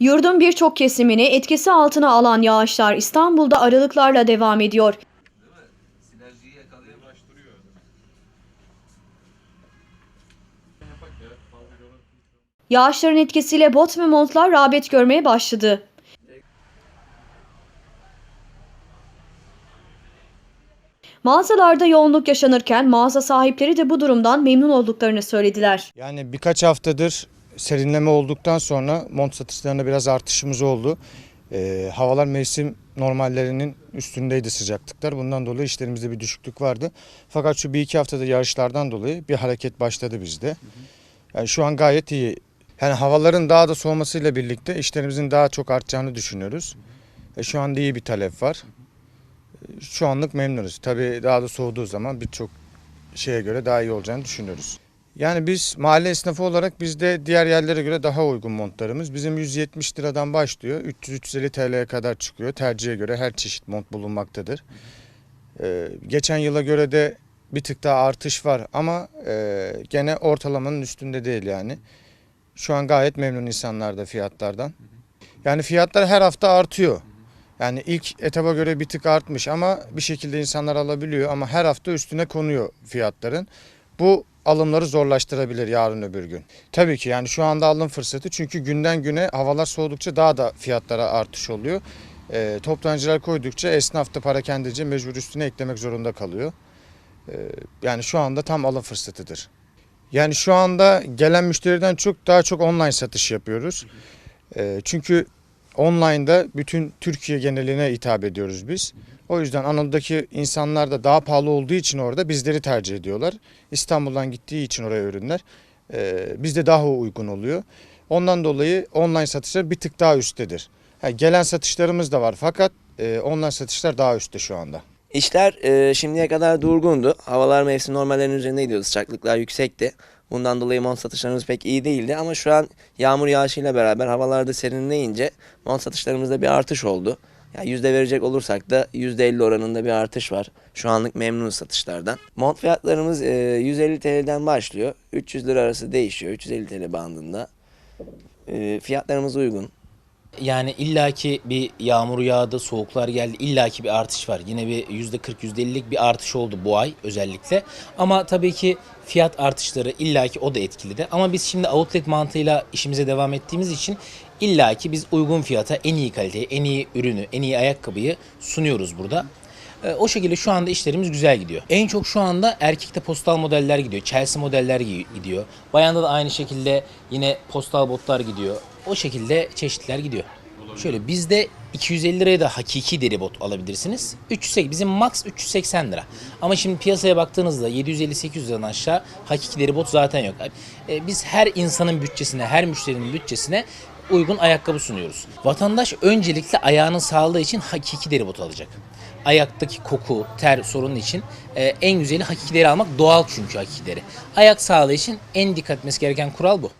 Yurdun birçok kesimini etkisi altına alan yağışlar İstanbul'da aralıklarla devam ediyor. Yağışların etkisiyle bot ve montlar rağbet görmeye başladı. Mağazalarda yoğunluk yaşanırken mağaza sahipleri de bu durumdan memnun olduklarını söylediler. Yani birkaç haftadır serinleme olduktan sonra mont satışlarında biraz artışımız oldu. Ee, havalar mevsim normallerinin üstündeydi sıcaklıklar. Bundan dolayı işlerimizde bir düşüklük vardı. Fakat şu bir iki haftada yağışlardan dolayı bir hareket başladı bizde. Yani şu an gayet iyi. Yani havaların daha da soğumasıyla birlikte işlerimizin daha çok artacağını düşünüyoruz. E, şu anda iyi bir talep var. E, Şu anlık memnunuz. Tabii daha da soğuduğu zaman birçok şeye göre daha iyi olacağını düşünüyoruz. Yani biz mahalle esnafı olarak bizde diğer yerlere göre daha uygun montlarımız. Bizim 170 liradan başlıyor. 300-350 TL'ye kadar çıkıyor. Tercihe göre her çeşit mont bulunmaktadır. Ee, geçen yıla göre de bir tık daha artış var ama e, gene ortalamanın üstünde değil yani. Şu an gayet memnun insanlar da fiyatlardan. Yani fiyatlar her hafta artıyor. Yani ilk etaba göre bir tık artmış ama bir şekilde insanlar alabiliyor ama her hafta üstüne konuyor fiyatların. Bu alımları zorlaştırabilir yarın öbür gün. Tabii ki yani şu anda alım fırsatı çünkü günden güne havalar soğudukça daha da fiyatlara artış oluyor. Ee, toptancılar koydukça esnaf da para kendince mecbur üstüne eklemek zorunda kalıyor. Ee, yani şu anda tam alım fırsatıdır. Yani şu anda gelen müşteriden çok daha çok online satış yapıyoruz. Ee, çünkü online'da bütün Türkiye geneline hitap ediyoruz biz. O yüzden Anadolu'daki insanlar da daha pahalı olduğu için orada bizleri tercih ediyorlar. İstanbul'dan gittiği için oraya ürünler e, bizde daha uygun oluyor. Ondan dolayı online satışlar bir tık daha üsttedir. Ha, gelen satışlarımız da var fakat e, online satışlar daha üstte şu anda. İşler e, şimdiye kadar durgundu. Havalar mevsim normallerinin üzerinde gidiyordu. Sıcaklıklar yüksekti. Bundan dolayı mont satışlarımız pek iyi değildi ama şu an yağmur yağışıyla beraber havalarda serinleyince mont satışlarımızda bir artış oldu. Yani yüzde verecek olursak da yüzde 50 oranında bir artış var. Şu anlık memnunuz satışlardan. Mont fiyatlarımız e, 150 TL'den başlıyor. 300 lira arası değişiyor. 350 TL bandında. E, fiyatlarımız uygun. Yani illaki bir yağmur yağdı, soğuklar geldi, illaki bir artış var. Yine bir %40, %50'lik bir artış oldu bu ay özellikle. Ama tabii ki fiyat artışları illaki o da etkili de. Ama biz şimdi outlet mantığıyla işimize devam ettiğimiz için illaki biz uygun fiyata en iyi kaliteyi, en iyi ürünü, en iyi ayakkabıyı sunuyoruz burada. E, O şekilde şu anda işlerimiz güzel gidiyor. En çok şu anda erkekte postal modeller gidiyor. Chelsea modeller gi- gidiyor. Bayanda da aynı şekilde yine postal botlar gidiyor. O şekilde çeşitler gidiyor. Şöyle bizde 250 liraya da hakiki deri bot alabilirsiniz. 380 bizim max 380 lira. Ama şimdi piyasaya baktığınızda 750-800 liradan aşağı hakiki deri bot zaten yok. E, biz her insanın bütçesine, her müşterinin bütçesine uygun ayakkabı sunuyoruz. Vatandaş öncelikle ayağının sağlığı için hakiki deri bot alacak. Ayaktaki koku, ter sorunu için e, en güzeli hakiki deri almak doğal çünkü hakiki deri. Ayak sağlığı için en dikkat etmesi gereken kural bu.